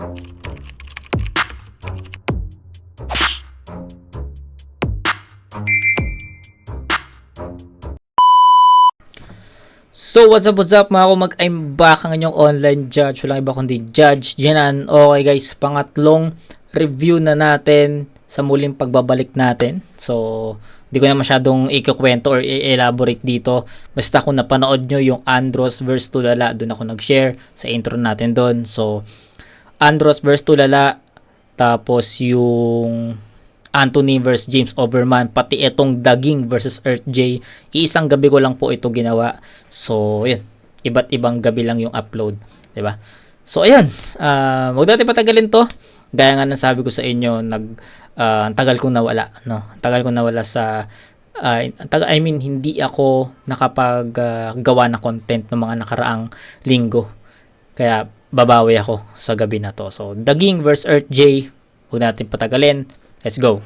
So what's up, what's up mga kumag I'm back ang inyong online judge. Walang iba kundi Judge Jenan. Okay guys, pangatlong review na natin sa muling pagbabalik natin. So, hindi ko na masyadong ikukwento or i-elaborate dito. Basta kung napanood nyo yung Andros vs. Tulala, doon ako nag-share sa intro natin doon. So, Andros vs. Tulala, tapos yung Anthony vs. James Overman, pati itong Daging versus Earth J. Iisang gabi ko lang po ito ginawa. So, yun. Iba't ibang gabi lang yung upload. 'di ba? So, ayun. Uh, wag natin patagalin to. Gaya nga ng sabi ko sa inyo, nag, ah, ang tagal kong nawala. No? Ang tagal kong nawala sa ah, tagal- I mean, hindi ako nakapag-gawa na content ng mga nakaraang linggo. Kaya, babawi ako sa gabi na to. So, Daging versus Earth J. Huwag natin patagalin. Let's go.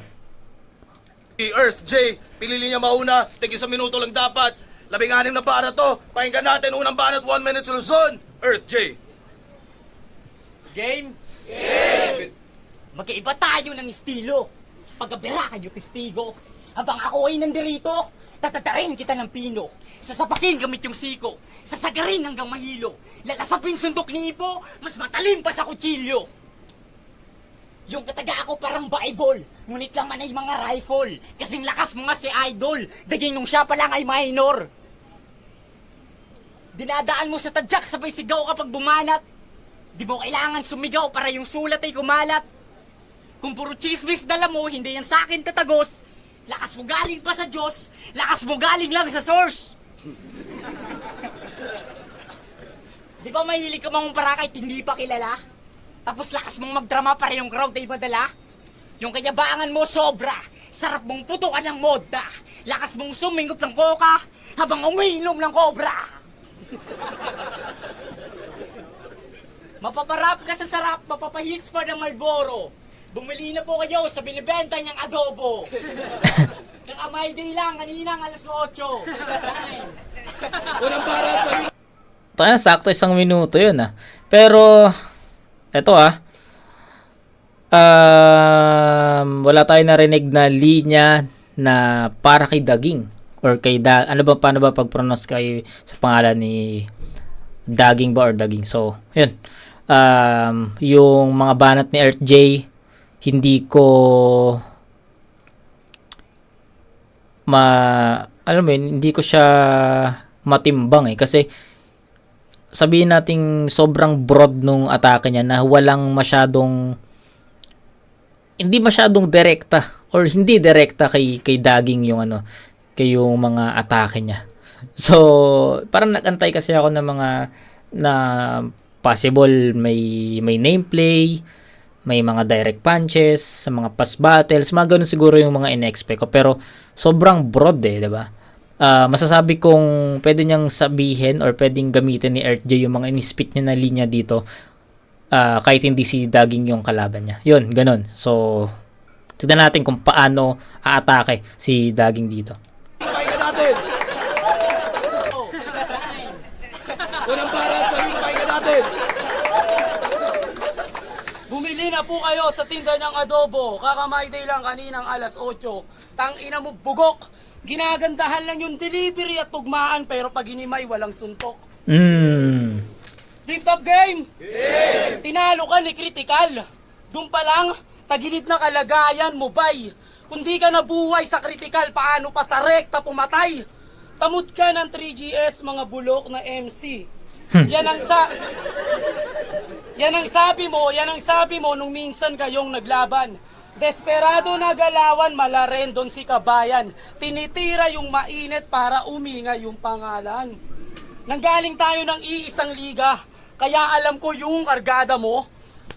Earth J, pinili niya mauna, tigil sa minuto lang dapat. Labing anim na para to, pakinggan natin unang banat, one minute Luzon. Earth J. Game? Game! Magkaiba tayo ng estilo. Pagkabira kayo testigo. Habang ako ay nandirito, tatatarin kita ng pino. Sasapakin gamit yung siko. Sasagarin hanggang mahilo. Lalasapin sundok ni Ipo, mas matalim pa sa kutsilyo. Yung kataga ako parang Bible, ngunit lang man ay mga rifle. Kasing lakas mo nga si Idol, daging nung siya pa lang ay minor. Dinadaan mo sa tadyak sabay sigaw kapag bumanat. Di mo kailangan sumigaw para yung sulat ay kumalat. Kung puro chismis dala mo, hindi yan sa akin tatagos. Lakas mo galing pa sa Diyos, lakas mo galing lang sa source. Di ba mahilig ka mga kahit hindi pa kilala? Tapos lakas mong magdrama para yung crowd ay madala? Yung kayabangan mo sobra, sarap mong putukan ng moda. Lakas mong sumingot ng coca, habang umiinom ng cobra. Mapaparap ka sa sarap, mapapahits pa ng Marlboro. Bumili na po kayo sa binibenta niyang adobo. Nakamay day lang, kaninang alas 8. Tayo, sakto isang minuto yun ah. Pero, eto ah. Um, wala tayo narinig na linya na para kay Daging. Or kay da ano ba paano ba pag-pronounce kay sa pangalan ni Daging ba or Daging. So, yun. Um, yung mga banat ni Earth J hindi ko ma alam mo yun, hindi ko siya matimbang eh kasi sabihin nating sobrang broad nung atake niya na walang masyadong hindi masyadong direkta or hindi direkta kay kay Daging yung ano kay yung mga atake niya. So, parang nagantay kasi ako ng mga na possible may may nameplay, may mga direct punches, sa mga pass battles, mga ganun siguro yung mga in-expect ko. Pero sobrang broad eh, 'di ba? Ah, masasabi kong pwede niyang sabihin or pwedeng gamitin ni RJ yung mga inispit niya na linya dito ah, kahit hindi si Daging yung kalaban niya. Yun, ganun. So, tignan natin kung paano aatake si Daging dito. Pakinggan natin. Unang banat, pakinggan natin. Bumili na po kayo sa tinda ng adobo. Kakamay day lang kaninang alas 8. Tang ina mo bugok. Ginagandahan lang yung delivery at tugmaan pero pag inimay walang suntok. Mm. Team Top Game! Tinalo ka ni Critical. Doon pa lang, tagilid na kalagayan mo, bay. Kung di ka nabuhay sa Critical, paano pa sa rekta pumatay? Tamod ka ng 3GS, mga bulok na MC. Yan ang sa... Yan ang sabi mo, yan ang sabi mo nung minsan kayong naglaban. Desperado na galawan, malaren doon si kabayan. Tinitira yung mainit para uminga yung pangalan. Nanggaling tayo ng iisang liga, kaya alam ko yung kargada mo.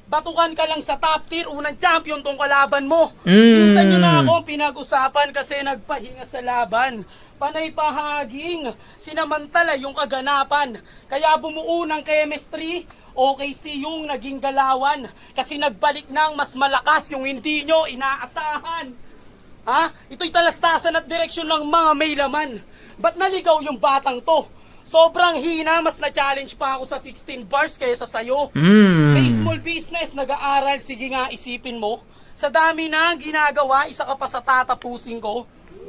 Batukan ka lang sa top tier, unang champion tong kalaban mo. Mm. Minsan nyo na ako pinag-usapan kasi nagpahinga sa laban. Panay pahaging, sinamantala yung kaganapan. Kaya bumuo ng chemistry, okay si yung naging galawan. Kasi nagbalik ng mas malakas yung hindi nyo inaasahan. Ha? Ito'y talastasan at direksyon ng mga may laman. Ba't naligaw yung batang to? Sobrang hina, mas na-challenge pa ako sa 16 bars kaysa sa'yo. Mm. May small business, nag-aaral, sige nga isipin mo. Sa dami na ginagawa, isa ka pa sa tatapusin ko.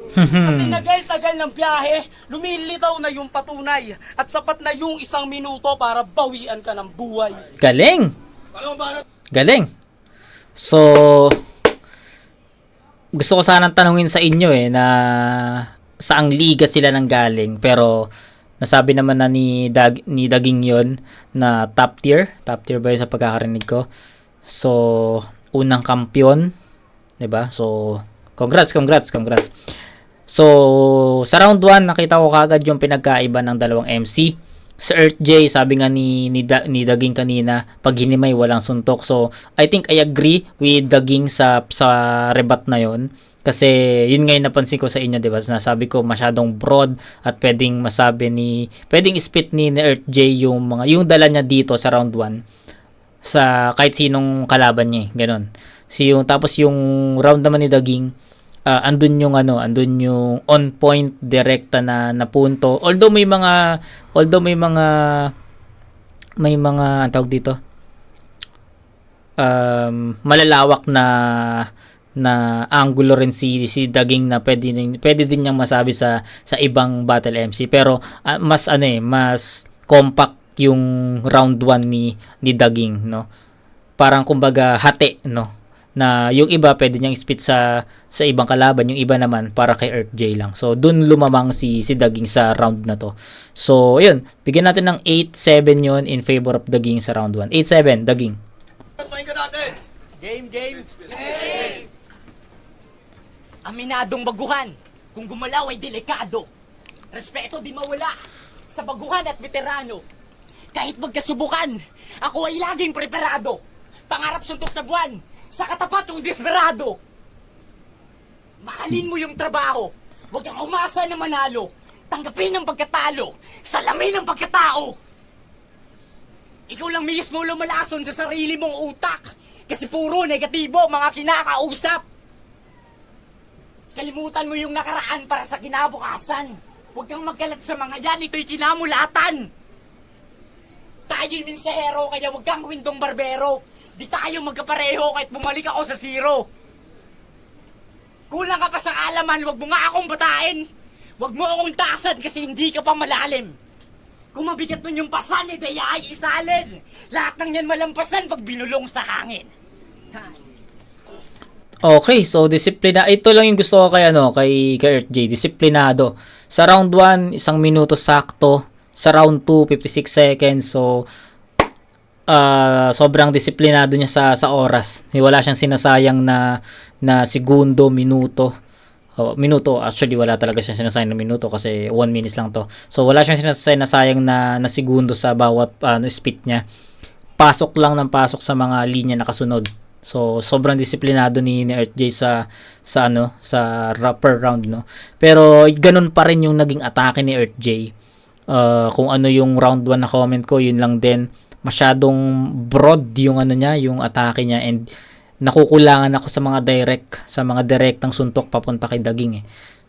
Sa tinagal-tagal ng biyahe, lumilitaw na yung patunay at sapat na yung isang minuto para bawian ka ng buhay. Galing! Galing! So, gusto ko sanang tanungin sa inyo eh na saang liga sila nang galing pero nasabi naman na ni, Dag, ni Daging yon na top tier. Top tier ba yun sa pagkakarinig ko? So, unang kampiyon. ba So, congrats, congrats, congrats. So, sa round 1, nakita ko kagad yung pinagkaiba ng dalawang MC. Sa Earth J, sabi nga ni, ni, ni Daging kanina, pag hinimay, walang suntok. So, I think I agree with Daging sa, sa rebat na yon Kasi, yun nga napansin ko sa inyo, di ba? Nasabi ko, masyadong broad at pwedeng masabi ni, pwedeng spit ni, ni Earth J yung mga, yung dala niya dito sa round 1 sa kahit sinong kalaban niya, eh, ganun. Si yung tapos yung round naman ni Daging, ah, andun yung ano, andun yung on point direkta na na punto. Although may mga although may mga may mga ang tawag dito? Um, malalawak na na angulo rin si si Daging na pwede din, pwede din niyang masabi sa sa ibang battle MC pero ah, mas ano eh mas compact yung round 1 ni ni Daging no? Parang kumbaga hati no na yung iba pwede niyang spit sa sa ibang kalaban yung iba naman para kay Earth J lang so dun lumamang si si Daging sa round na to so yun bigyan natin ng 8-7 yun in favor of Daging sa round 1 8-7 Daging natin. Game, game. Aminadong baguhan. Kung gumalaw ay delikado. Respeto di mawala. Sa baguhan at veterano. Kahit magkasubukan, ako ay laging preparado. Pangarap suntok sa buwan. Sa katapat yung desperado. Mahalin mo yung trabaho. Huwag kang umasa na manalo. Tanggapin ang pagkatalo. Salamin ang pagkatao. Ikaw lang mismo lumalason sa sarili mong utak. Kasi puro negatibo mga kinakausap. Kalimutan mo yung nakaraan para sa kinabukasan. Huwag kang magkalat sa mga yan, ito'y kinamulatan. Tayo'y minsahero, kaya huwag kang windong barbero. Di tayo magkapareho kahit bumalik ako sa zero. Kulang ka pa sa kaalaman, huwag mo nga akong batain. Huwag mo akong taasan kasi hindi ka pa malalim. Kung mabigat man yung pasan, eh, daya ay isalin. Lahat ng yan malampasan pag binulong sa hangin. Okay, so disiplina. Ito lang yung gusto ko kay ano, kay, kay Earth J, disiplinado. Sa round 1, isang minuto sakto. Sa round 2, 56 seconds. So ah, sobrang disiplinado niya sa sa oras. Wala siyang sinasayang na na segundo, minuto. Oh, minuto, actually wala talaga siyang sinasayang na minuto kasi 1 minutes lang to. So wala siyang sinasayang na na segundo sa bawat ano, speed niya. Pasok lang ng pasok sa mga linya na kasunod. So sobrang disiplinado ni, ni Earth J sa sa ano sa per round no. Pero ganun pa rin yung naging atake ni Earth J. Uh, kung ano yung round 1 na comment ko, yun lang din. Masyadong broad yung ano niya, yung atake niya and nakukulangan ako sa mga direct, sa mga direktang suntok papunta kay Daging eh.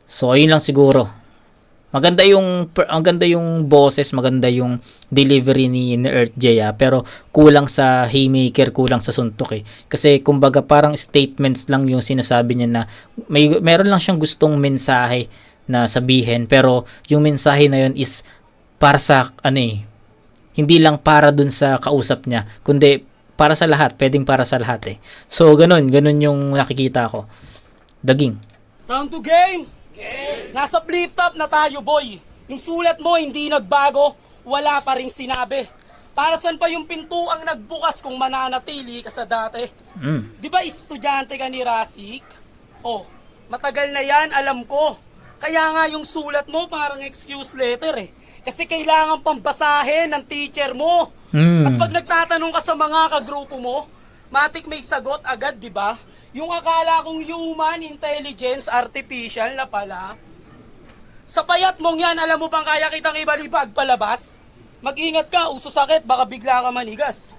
So ayun lang siguro. Maganda yung per- ang ganda yung boses, maganda yung delivery ni, ni Earth J ah, pero kulang sa haymaker, kulang sa suntok eh. Kasi kumbaga parang statements lang yung sinasabi niya na may meron lang siyang gustong mensahe na sabihin pero yung mensahe na yun is para sa ano eh, hindi lang para dun sa kausap niya, kundi para sa lahat, pwedeng para sa lahat eh. So ganun, ganun yung nakikita ko. Daging. Round to game! Nasa flip top na tayo, boy. Yung sulat mo hindi nagbago, wala pa ring sinabi. Para saan pa yung pintuang nagbukas kung mananatili ka sa dati? Mm. Di ba estudyante ka ni Rasik? Oh, matagal na yan, alam ko. Kaya nga yung sulat mo parang excuse letter eh. Kasi kailangan pambasahin ng teacher mo. Mm. At pag nagtatanong ka sa mga kagrupo mo, matik may sagot agad, di ba? Yung akala kong human intelligence artificial na pala. Sa payat mong yan, alam mo pang kaya kitang ibalibag palabas? Mag-ingat ka, uso sakit, baka bigla ka manigas.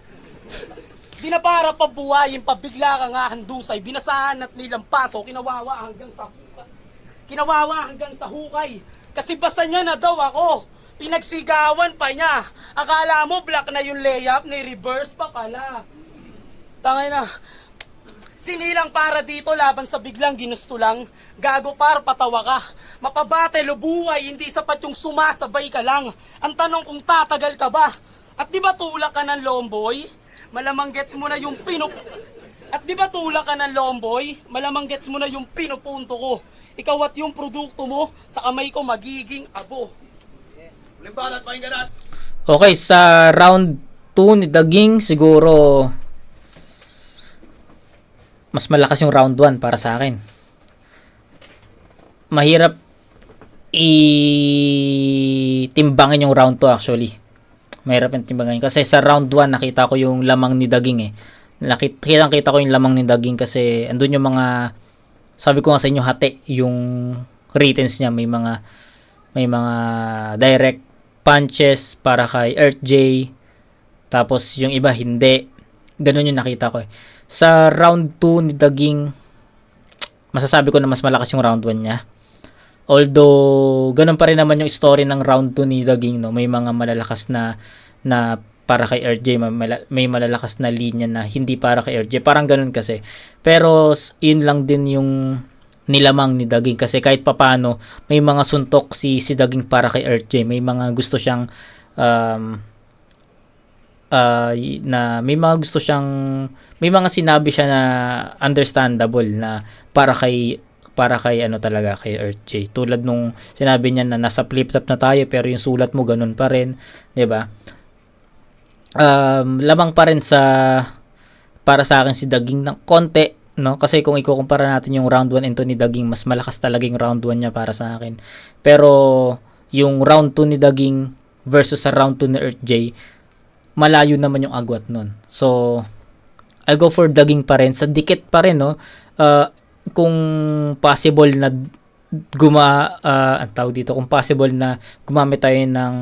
Di na para pabuhayin, pabigla ka nga handusay, binasahan at nilang paso, kinawawa hanggang sa hukay. Kinawawa hanggang sa hukay. Kasi basa niya na daw ako. Pinagsigawan pa niya. Akala mo black na yung layup, ni reverse pa pala. Tangay na. Sinilang para dito laban sa biglang ginusto lang. Gago par, patawa ka. Mapabate, lubuhay, hindi sapat yung sumasabay ka lang. Ang tanong kung tatagal ka ba? At di ba tulak ka ng lomboy? Malamang gets mo na yung pinup... At di ba tulak ka ng lomboy? Malamang gets mo na yung pinupunto ko. Ikaw at yung produkto mo, sa kamay ko magiging abo. Uling banat, pakinggan natin. Okay, sa round 2 ni Daging, siguro mas malakas yung round 1 para sa akin. Mahirap i-timbangin yung round 2 actually. Mahirap yung timbangin. Kasi sa round 1, nakita ko yung lamang ni Daging eh. Nakita, kita ko yung lamang ni Daging kasi andun yung mga, sabi ko nga sa inyo, hati yung ratings niya. May mga, may mga direct punches para kay Earth J. Tapos yung iba hindi. Ganun yung nakita ko eh. Sa round 2 ni Daging, masasabi ko na mas malakas yung round 1 niya. Although, ganun pa rin naman yung story ng round 2 ni Daging, no? May mga malalakas na, na para kay RJ, may, mala- may malalakas na linya na hindi para kay RJ. Parang ganun kasi. Pero, yun lang din yung nilamang ni Daging. Kasi kahit papano, may mga suntok si, si Daging para kay RJ. May mga gusto siyang, um, y- na may mga gusto siyang may mga sinabi siya na understandable na para kay para kay ano talaga kay Earth J. Tulad nung sinabi niya na nasa flip top na tayo pero yung sulat mo ganun pa rin, 'di ba? Um, lamang pa rin sa para sa akin si Daging ng konti no kasi kung ikukumpara natin yung round 1 and 2 ni Daging mas malakas talaga yung round 1 niya para sa akin pero yung round 2 ni Daging versus sa round 2 ni Earth J malayo naman yung agwat nun. So, I'll go for daging pa rin. Sa dikit pa rin, no? Uh, kung possible na guma, uh, ang tawag dito, kung possible na gumamit tayo ng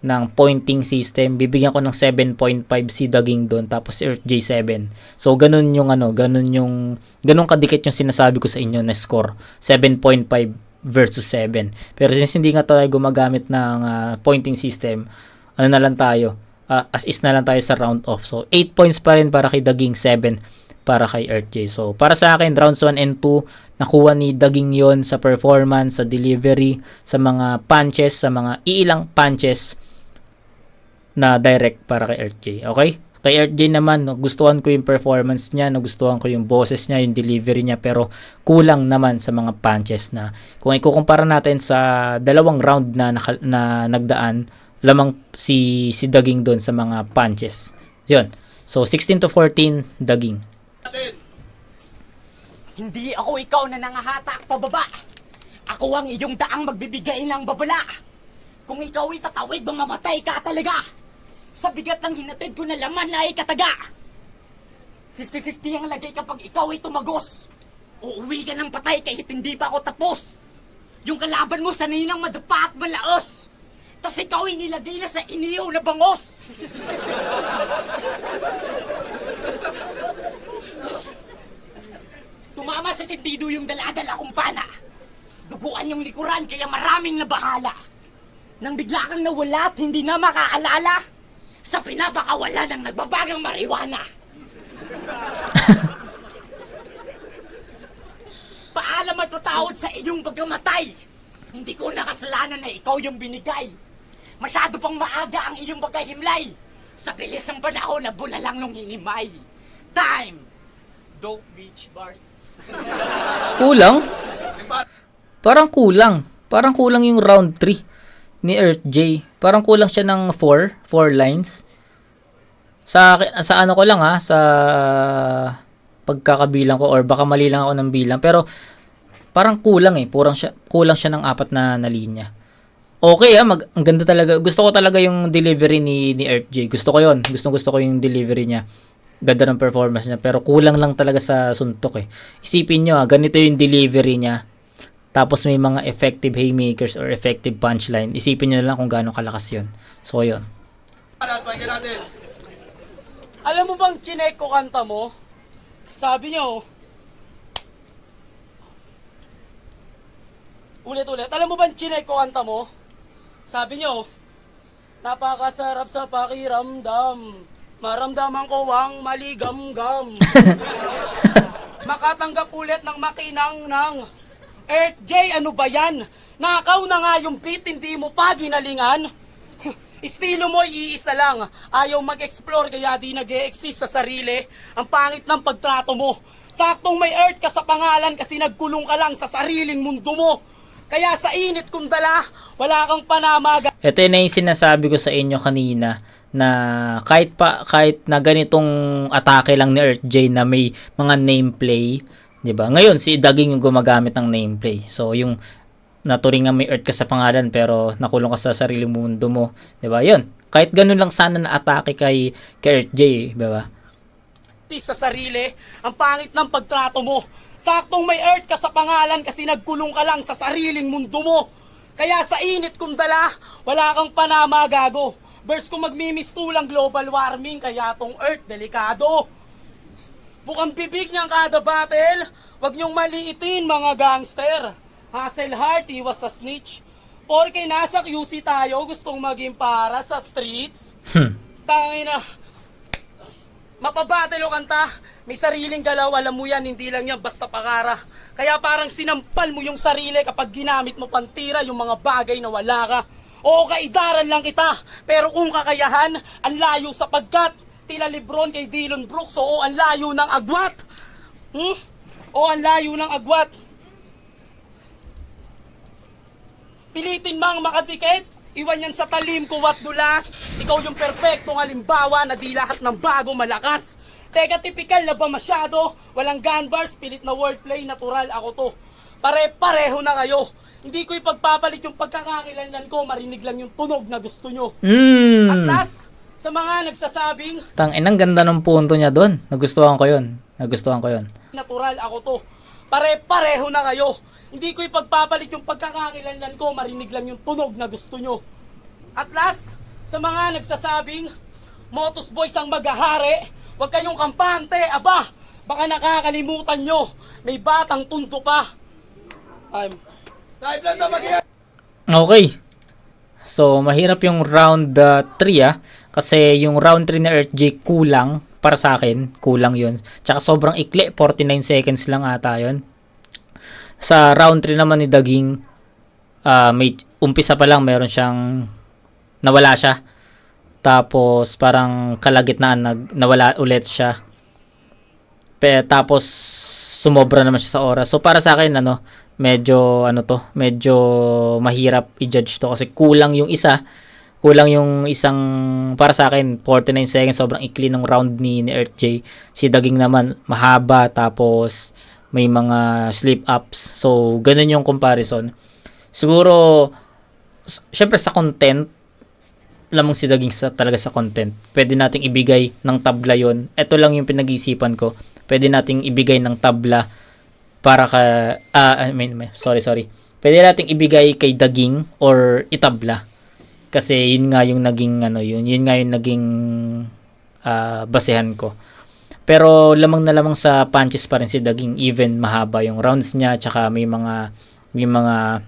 ng pointing system, bibigyan ko ng 7.5 si Daging doon, tapos si Earth J7. So, ganun yung ano, ganun yung, ganun kadikit yung sinasabi ko sa inyo na score. 7.5 versus 7. Pero since hindi nga tayo gumagamit ng ah, pointing system, ano na lang tayo, ah, as is na lang tayo sa round off. So, 8 points pa rin para kay Daging, 7 para kay RJ. So, para sa akin, rounds 1 and 2, nakuha ni Daging yon sa performance, sa delivery, sa mga punches, sa mga iilang punches na direct para kay RJ. Okay? Kay RJ naman, nagustuhan ko yung performance niya, nagustuhan ko yung boses niya, yung delivery niya, pero kulang naman sa mga punches na kung ikukumpara natin sa dalawang round na, naka- na nagdaan, lamang si si Daging doon sa mga punches. Yun. So 16 to 14 Daging. Hindi ako ikaw na nangahatak pababa. Ako ang iyong daang magbibigay ng babala. Kung ikaw ay tatawid, mamamatay ka talaga. Sa bigat ng hinatid ko na laman na ay kataga. 50-50 ang lagay kapag ikaw ay tumagos. Uuwi ka ng patay kahit hindi pa ako tapos. Yung kalaban mo sanay nang madapa at malaos. Tas ikaw ay nilagay na sa iniyaw na bangos. Tumama sa sentido yung daladala kong pana. Duguan yung likuran kaya maraming nabahala. Nang bigla kang nawala at hindi na makaalala. Sa pinapakawala ng nagbabagang mariwana. Paalam at patawad sa iyong pagkamatay. Hindi ko nakasalanan na ikaw yung binigay. Masyado pang maaga ang iyong pagkahimlay. Sa bilis ng panahon na bulalang nung hinimay. Time! Dope Beach Bars. Kulang? Parang kulang. Parang kulang yung round 3 ni Earth J. Parang kulang siya ng 4, 4 lines. Sa sa ano ko lang ha, sa pagkakabilang ko or baka mali lang ako ng bilang pero parang kulang eh. Kurang siya, kulang siya ng apat na, na linya. Okay ah, mag, ang ganda talaga. Gusto ko talaga yung delivery ni, ni Earth J. Gusto ko yon Gusto gusto ko yung delivery niya. Ganda ng performance niya. Pero kulang lang talaga sa suntok eh. Isipin nyo ah, ganito yung delivery niya. Tapos may mga effective haymakers or effective punchline. Isipin nyo na lang kung gaano kalakas yun. So, yun. Alam mo bang chinek ko kanta mo? Sabi niyo, Ulit-ulit. Alam mo bang chinek ko kanta mo? Sabi niyo, Napakasarap sa pakiramdam. Maramdaman ko ang maligamgam. Makatanggap ulit ng makinang ng Earth J, ano ba yan? Nakaw na nga yung beat, hindi mo pa ginalingan? Estilo mo iisa lang. Ayaw mag-explore kaya di nag exist sa sarili. Ang pangit ng pagtrato mo. Saktong may earth ka sa pangalan kasi nagkulong ka lang sa sariling mundo mo. Kaya sa init kong dala, wala kang panamaga. Ito na yung sinasabi ko sa inyo kanina na kahit pa kahit na ganitong atake lang ni Earth J na may mga nameplay, 'di ba? Ngayon si Daging yung gumagamit ng nameplay. So yung naturingan may Earth ka sa pangalan pero nakulong ka sa sariling mundo mo, 'di ba? 'Yun. Kahit ganun lang sana na atake kay, kay Earth J, 'di ba? sa sarili, ang pangit ng pagtrato mo. Saktong may earth ka sa pangalan kasi nagkulong ka lang sa sariling mundo mo. Kaya sa init kong dala, wala kang panamagago. Verse ko magmimistulang global warming, kaya tong earth delikado. Bukang bibig niyang kada battle, wag niyong maliitin mga gangster. Hustle hard, iwas sa snitch. Porke nasa QC tayo, gustong maging para sa streets. Hmm. Tangin na. Mapabattle o kanta, may sariling galaw, alam mo yan, hindi lang yan basta pakara. Kaya parang sinampal mo yung sarili kapag ginamit mo pantira yung mga bagay na wala ka. Oo, kaidaran lang kita, pero kung kakayahan, ang layo sapagkat tila Lebron kay Dylan Brooks, oo, ang layo ng agwat. Hmm? Oo, ang layo ng agwat. Pilitin mang makadikit, iwan yan sa talim ko at dulas. Ikaw yung perpektong halimbawa na di lahat ng bago malakas. Teka, tipikal na ba masyado? Walang gun bars, pilit na wordplay, natural ako to. Pare-pareho na kayo. Hindi ko ipagpapalit yung pagkakakilanlan ko, marinig lang yung tunog na gusto nyo. At Mm. last, sa mga nagsasabing, Tang inang ganda ng punto niya doon. Nagustuhan ko 'yon. Nagustuhan ko 'yon. natural ako to. Pare-pareho na kayo. Hindi ko ipagpapalit yung pagkakakilanlan ko, marinig lang yung tunog na gusto nyo. At last, sa mga nagsasabing, Motus Boys ang maghahari, huwag kayong kampante, aba, baka nakakalimutan nyo, may batang tundo pa. I'm Type lang na mag Okay. So, mahirap yung round 3 ah. Kasi yung round 3 na Earth J kulang para sa akin. Kulang yun. Tsaka sobrang ikli. 49 seconds lang ata yun. Sa round 3 naman ni Daging, ah, may umpisa pa lang meron siyang nawala siya. Tapos parang kalagitnaan nag, nawala ulit siya. Pe, tapos sumobra naman siya sa oras. So para sa akin ano, medyo ano to, medyo mahirap i-judge to kasi kulang yung isa. Kulang yung isang para sa akin 49 seconds sobrang ikli ng round ni, ni Earth J. Si Daging naman mahaba tapos may mga slip ups. So ganun yung comparison. Siguro syempre sa content lamang si Daging sa talaga sa content. Pwede nating ibigay ng tabla yon. Ito lang yung pinag-iisipan ko. Pwede nating ibigay ng tabla para ka ah I mean, sorry sorry. Pwede nating ibigay kay Daging or itabla. Kasi yun nga yung naging ano yun, yun nga yung naging ah, basehan ko. Pero lamang na lamang sa punches pa rin si Daging even mahaba yung rounds niya tsaka may mga may mga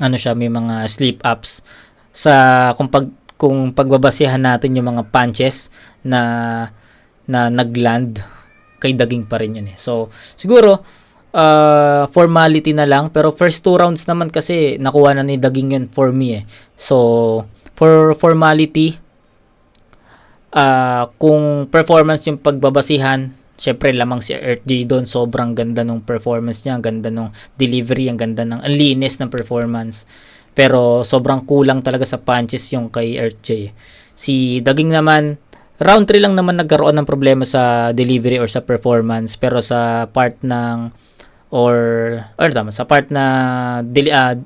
ano siya, may mga sleep ups sa kung pag kung pagbabasehan natin yung mga punches na na nagland kay Daging pa rin yun eh. So siguro uh, formality na lang pero first two rounds naman kasi nakuha na ni Daging yun for me eh. So for formality ah kung performance yung pagbabasihan, syempre lamang si Earth J doon, sobrang ganda ng performance niya, ang ganda ng delivery, ang ganda ng ang linis ng performance. Pero sobrang kulang talaga sa punches yung kay Earth J. Si Daging naman, round 3 lang naman nagkaroon ng problema sa delivery or sa performance, pero sa part ng or or tama, sa part na deli, ah,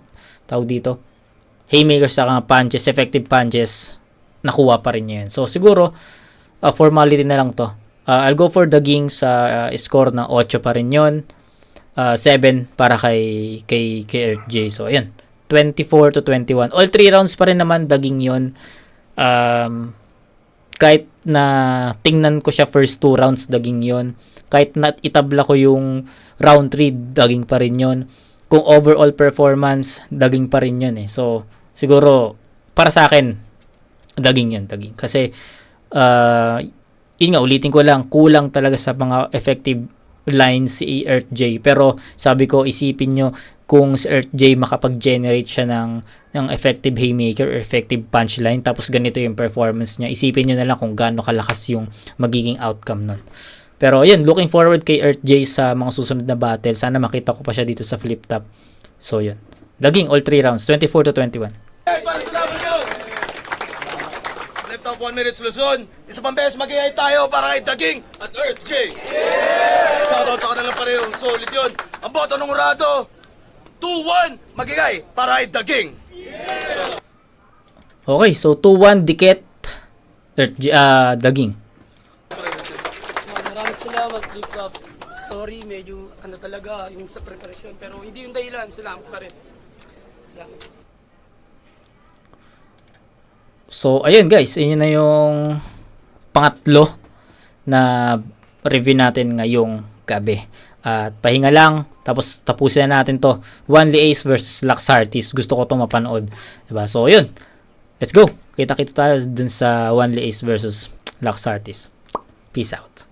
tawag dito, haymakers sa punches, effective punches, nakuha pa rin niya. So siguro uh, formality na lang to. Uh, I'll go for Daging sa uh, score na 8 pa rin yon. Uh, 7 para kay kay kay Earth J. So ayan. 24 to 21. All 3 rounds pa rin naman Daging yon. Um, kahit na tingnan ko siya first 2 rounds Daging yon. Kahit na itabla ko yung round 3 Daging pa rin yon. Kung overall performance Daging pa rin yon eh. So siguro para sa akin daging yun, daging. Kasi, uh, yun nga, ulitin ko lang, kulang talaga sa mga effective lines si Earth J. Pero sabi ko, isipin nyo kung si Earth J makapag-generate siya ng, ng effective haymaker or effective punchline, tapos ganito yung performance niya, isipin nyo na lang kung gaano kalakas yung magiging outcome nun. Pero yun, looking forward kay Earth J sa mga susunod na battle. Sana makita ko pa siya dito sa flip top. So yun. Daging all 3 rounds, 24 to 21. Hey, para sa laban nyo! Left off 1 minute Luzon. Isa pang beses mag tayo para kay Daging at Earth J. Yeah! Shoutout sa kanilang pareho. Solid yun. Ang boto ng Urado. 2-1 magigay para kay Daging. Okay, so 2-1 Diket Earth J, ah, Daging. Maraming salamat, Flip Top. Sorry, medyo ano talaga yung sa preparation. Pero hindi yung dahilan. Salamat pa rin. Salamat. So, ayun guys, yun na yung pangatlo na review natin ngayong gabi. At pahinga lang, tapos tapusin na natin to. Wanli Ace versus Laxartis. Gusto ko to mapanood. Diba? So, yun. Let's go. Kita-kita tayo dun sa Wanli Ace versus Laxartis. Peace out.